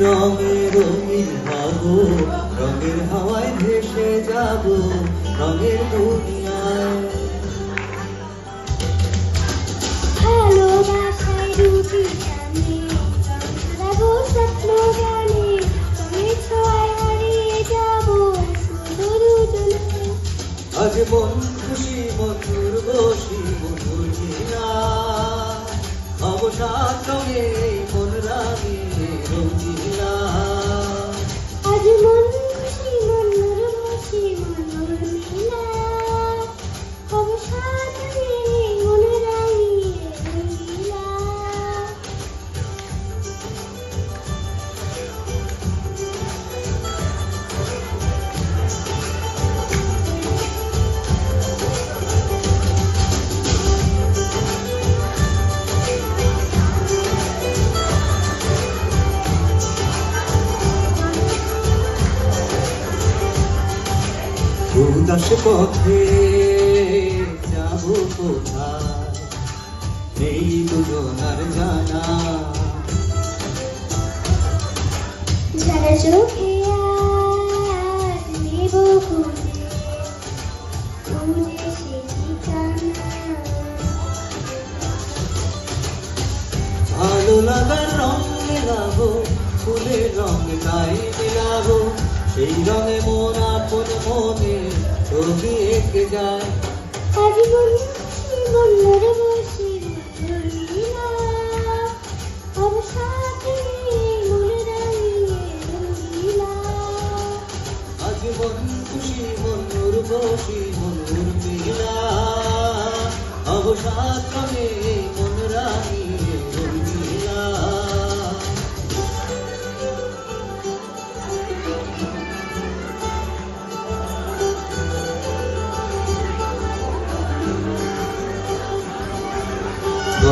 রঙে রঙিন হব রঙের হাওয়ায় ভেসে যাব রঙের দুনিয়ায়। ভালোবাসায় রুটি স্বপ্ন রঙের ছোঁয়ায় হারিয়ে যাব আজ মন খুশি মধুর বসি মধুর অবসাদ রাঙে উদাস পথে যাব কোথায়? এই দুজনার জানা। যারা চোখে নেব ভালো লাগার রং মেলাবো ফুলের রং তাই মেলাবো সেই রঙে মন আপন মনে ছবি এঁকে যায় আজ মন খুশি মনোর বসে মধুর লীলা অবসাদ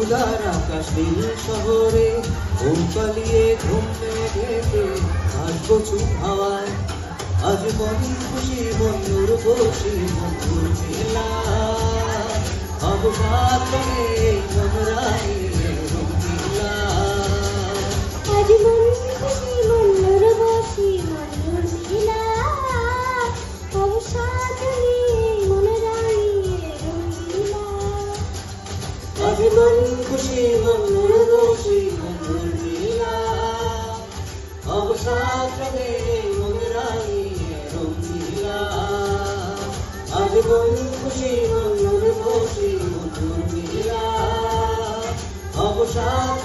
উদার আকাশ নীল শহরে, ঘুম পালিয়ে ঘুমে ঢেকে আসব চুপ হাওয়ায় আজ মনে খুশি বন্ধুর বসি বন্ধুর মেলা অবসাদ মন রানী আজ মন খুশি মনুর বসি মধুর মেলা অবসাদ